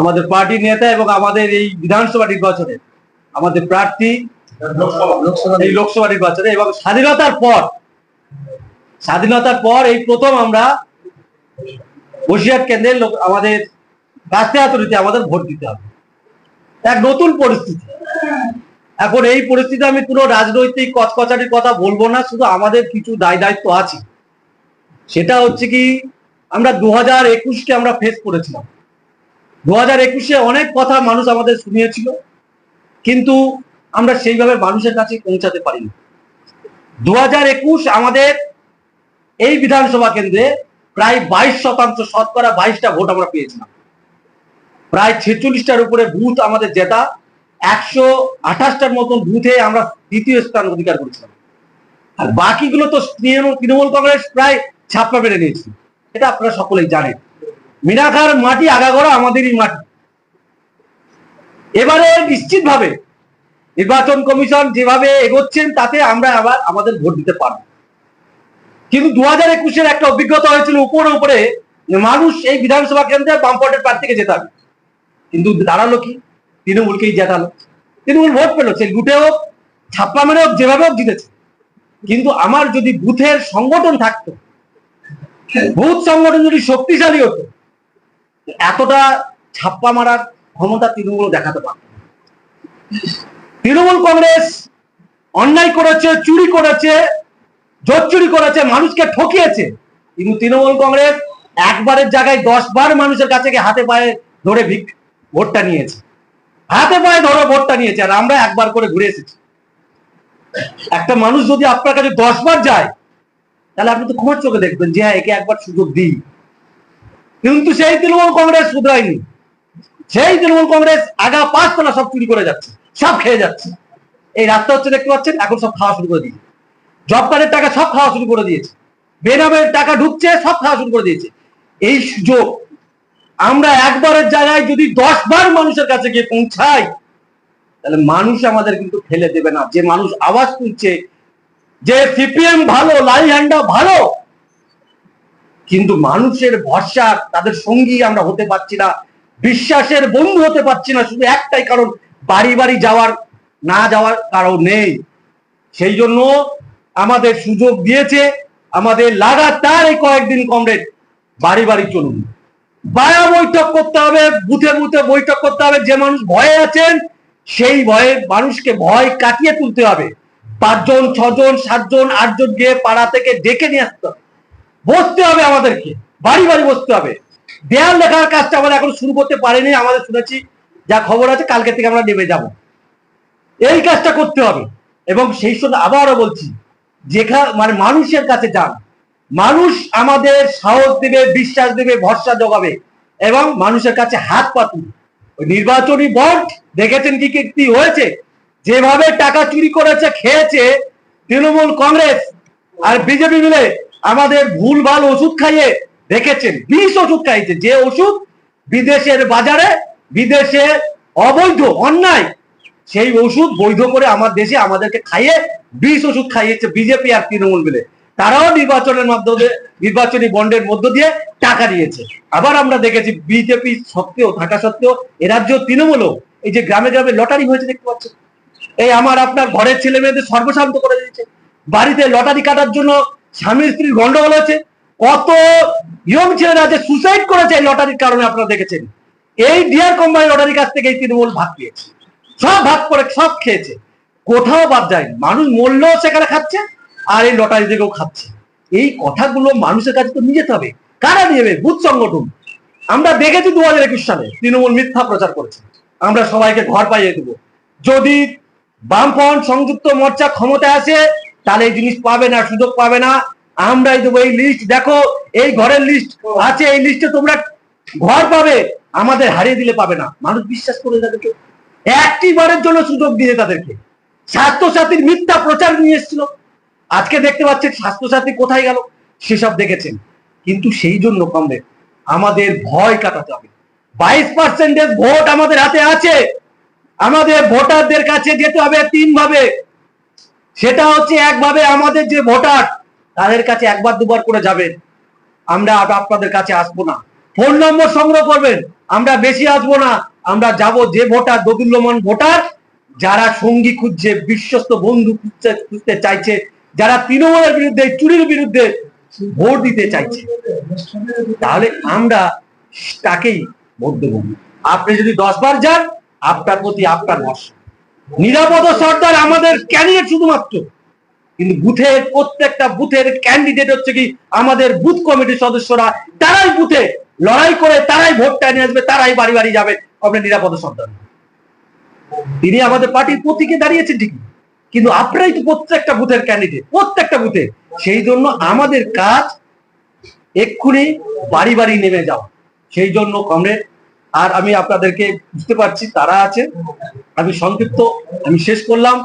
আমাদের পার্টির নেতা এবং আমাদের এই বিধানসভা নির্বাচনে আমাদের প্রার্থী এই লোকসভা নির্বাচনে এবং স্বাধীনতার পর স্বাধীনতার পর এই প্রথম আমরা বসিরহাট কেন্দ্রের লোক আমাদের কাছে হাতুড়িতে আমাদের ভোট দিতে হবে। এক নতুন পরিস্থিতি। এখন এই পরিস্থিতি আমি কোনো রাজনৈতিক কচকচারির কথা বলব না শুধু আমাদের কিছু দায় দায়িত্ব আছে। সেটা হচ্ছে কি আমরা দু হাজার একুশকে আমরা ফেস করেছিলাম। দু হাজার একুশে অনেক কথা মানুষ আমাদের শুনিয়েছিল, কিন্তু আমরা সেইভাবে মানুষের কাছে পৌঁছাতে পারিনি। দু হাজার একুশ আমাদের এই বিধানসভা কেন্দ্রে প্রায় বাইশ শতাংশ, শতকরা বাইশটা ভোট আমরা পেয়েছিলাম। প্রায় ছেচল্লিশটার উপরে বুথ আমাদের জেতা, একশো আঠাশটার মতন বুথে আমরা দ্বিতীয় স্থান অধিকার করেছিলাম। আর বাকিগুলো তো তৃণমূল কংগ্রেস প্রায় ছাপ্পা মেরে নিয়েছিল এটা আপনারা সকলেই জানেন। মিনাখার মাটি আগাগোড়া আমাদেরই মাটি। এবারে নিশ্চিতভাবে নির্বাচন কমিশন যেভাবে এগোচ্ছেন, তাতে আমরা আবার আমাদের ভোট দিতে পারব। কিন্তু দু হাজার একুশের একটা অভিজ্ঞতা হয়েছিল, উপরে উপরে মানুষ এই বিধানসভা কেন্দ্রে বামপটের প্রার্থীকে জেতাবে। কিন্তু দাঁড়াল কি? তৃণমূলকেই জেতালো। তৃণমূল ভোট পেল, সে লুটে হোক, ছাপ্পা মেরে হোক, যেভাবে হোক জিতেছে। কিন্তু আমার যদি বুথের সংগঠন থাকতো, বুথ সংগঠন যদি শক্তিশালী হতো এতটা ছাপ্পা মারার ক্ষমতা তৃণমূল দেখাতে পারত তৃণমূল কংগ্রেস অন্যায় করেছে, চুরি করেছে জোর চুরি করেছে, মানুষকে ঠকিয়েছে। কিন্তু তৃণমূল কংগ্রেস একবারের জায়গায় দশ বার মানুষের কাছে গিয়ে হাতে পায়ে ধরে ভিক ভোটটা নিয়েছে। হাতে পায়ে ধরে ভোটটা নিয়েছে আর আমরা একবার করে ঘুরে এসেছি। একটা মানুষ যদি আপনার কাছে দশ বার যায়, তাহলে আপনি তো ক্ষমার চোখে দেখবেন যে হ্যাঁ একে একবার সুযোগ দিই। কিন্তু সেই তৃণমূল কংগ্রেস শুধরায়নি। সেই তৃণমূল কংগ্রেস আগা পাঁচতলা সব চুরি করে যাচ্ছে, সব খেয়ে যাচ্ছে। এই রাস্তা হচ্ছে দেখতে পাচ্ছেন, এখন সব খাওয়া শুরু করে দিয়েছে। জব কার্ডের টাকা সব খাওয়া শুরু করে দিয়েছে। বেনামের টাকা ঢুকছে, সব খাওয়া শুরু করে দিয়েছে। এই সুযোগ আমরা একবারের জায়গায় যদি দশ বার মানুষের কাছে গিয়ে পৌঁছাই, তাহলে মানুষ আমাদের কিন্তু ফেলে দেবে না। যে মানুষ আওয়াজ তুলছে, যে সিপিএম ভালো লাই হ্যান্ডা ভালো কিন্তু মানুষের ভরসা, তাদের সঙ্গী আমরা হতে পারছি না, বিশ্বাসের বন্ধু হতে পারছি না, শুধু একটাই কারণ, বাড়ি বাড়ি যাওয়ার, না যাওয়ার কারণ নেই। সেই জন্য আমাদের সুযোগ দিয়েছে, আমাদের লাগাতার এই কয়েকদিন কমরেড, বাড়ি বাড়ি চলুন। বায়া বৈঠক করতে হবে, বুথে বুথে বৈঠক করতে হবে, যে মানুষ ভয়ে আছেন, সেই ভয়ে মানুষকে ভয় কাটিয়ে তুলতে হবে। পাঁচজন, ছজন, সাতজন আটজন গিয়ে পাড়া থেকে ডেকে নিয়ে আসতে হবে। বসতে হবে আমাদেরকে, বাড়ি বাড়ি বসতে হবে। দেয়াল লেখার কাজটা আমরা এখন শুরু করতে পারিনি, আমাদের শুনেছি যা খবর আছে, কালকে থেকে আমরা নেমে যাব। এই কাজটা করতে হবে এবং সেই সঙ্গে আবারও বলছি যেখানে মানে মানুষের কাছে যান। মানুষ আমাদের সাহস দেবে, বিশ্বাস দেবে, ভরসা জোগাবে এবং মানুষের কাছে হাত পাতুন নির্বাচনী বন্ড দেখেছেন কি কি হয়েছে? যেভাবে টাকা চুরি করেছে, খেয়েছে তৃণমূল কংগ্রেস আর বিজেপি মিলে আমাদের ভুল ভালো ওষুধ খাইয়ে দেখেছেন বিষ ওষুধ খাইয়েছে যে ওষুধ বিদেশের বাজারে, বিদেশে অবৈধ, অন্যায়, সেই ওষুধ বৈধ করে আমার দেশে আমাদেরকে খাইয়ে বিষ ওষুধ খাইয়েছে বিজেপি আর তৃণমূল মিলে। তারাও নির্বাচনের মাধ্যমে, নির্বাচনী বন্ডের মধ্য দিয়ে টাকা দিয়েছে। আবার আমরা দেখেছি বিজেপি সত্ত্বেও, থাকা সত্ত্বেও, এ রাজ্য তৃণমূলও এই যে গ্রামে গ্রামে লটারি হয়েছে দেখতে পাচ্ছেন। এই আমার আপনার ঘরের ছেলে মেয়েদের সর্বশান্ত করে দিয়েছে। বাড়িতে লটারি কাটার জন্য স্বামী স্ত্রীর গন্ডগোল হয়েছে কত ইয়ং ছেলেরা যে সুসাইড করেছে লটারির কারণে আপনারা দেখেছেন। এই ডিয়ার কোম্পানি লটারির কাছ থেকে এই তৃণমূল ভাগ পেয়েছে। সব ভাগ করে, সব খেয়েছে। কোথাও বাদ যায় মানুষ মরলেও সেখানে খাচ্ছে, আর এই লটারি থেকেও খাচ্ছে। এই কথাগুলো মানুষের কাছে তো নিয়ে যেতে হবে। কারা নেবে? বুথ সংগঠন। আমরা দেখেছি দু হাজার একুশ সালে তৃণমূল মিথ্যা প্রচার করেছে। আমরা সবাইকে ঘর পাইয়ে দেবো। যদি বামফ্রন্ট সংযুক্ত মোর্চা ক্ষমতায় আসে তাহলে এই জিনিস পাবে না, সুযোগ পাবে না। আমরাই দেবো এই লিস্ট দেখো, এই ঘরের লিস্ট আছে, এই লিস্টে তোমরা ঘর পাবে, আমাদের হারিয়ে দিলে পাবে না। মানুষ বিশ্বাস করে তাদেরকে একটি বারের জন্য সুযোগ দিয়ে তাদেরকে। স্বাস্থ্যসাথীর মিথ্যা প্রচার নিয়ে এসেছিল। আজকে দেখতে পাচ্ছেন, স্বাস্থ্যসাথী কোথায় গেল? সেসব দেখেছেন। কিন্তু সেই জন্য কমবে আমাদের ভয় কাটাতে হবে। বাইশ পার্সেন্টেজ ভোট আমাদের হাতে আছে। আমাদের ভোটারদের কাছে যেতে হবে তিন ভাবে সেটা হচ্ছে একভাবে আমাদের যে ভোটার, তাদের কাছে একবার দুবার করে যাবেন। আমরা আপনাদের কাছে আসব না। ফোন নম্বর সংগ্রহ করবেন। আমরা বেশি আসব না। আমরা যাব যে ভোটার, দোদুল্যমান ভোটার, যারা সঙ্গী খুঁজছে, বিশ্বস্ত বন্ধু খুঁজতে খুঁজতে চাইছে, যারা তৃণমূলের বিরুদ্ধে, চুরির বিরুদ্ধে ভোট দিতে চাইছে। তাহলে আমরা তাকেই ভোট দেবো। আপনি যদি দশ বার যান, আপনার প্রতি আপনার ভরসা। নিরাপদ সর্দার আমাদের ক্যান্ডিডেট শুধুমাত্র। কিন্তু বুথের প্রত্যেকটা বুথের ক্যান্ডিডেট হচ্ছে কি আমাদের বুথ কমিটির সদস্যরা। তারাই বুথে লড়াই করে, তারাই ভোটটা নিয়ে আসবে, তারাই বাড়ি বাড়ি যাবে আপনার নিরাপদ সর্দার। তিনি আমাদের পার্টির প্রতীকে দাঁড়িয়েছেন ঠিকই। কিন্তু আপনারাই তো প্রত্যেকটা বুথের ক্যান্ডিডেট প্রত্যেকটা বুথে। সেই জন্য আমাদের কাজ এক্ষুনি বাড়ি বাড়ি নেমে যাওয়া। সেই জন্য কমরেড আর আমি আপনাদেরকে বুঝতে পারছি তারা আছে। আমি সংক্ষিপ্ত আমি শেষ করলাম।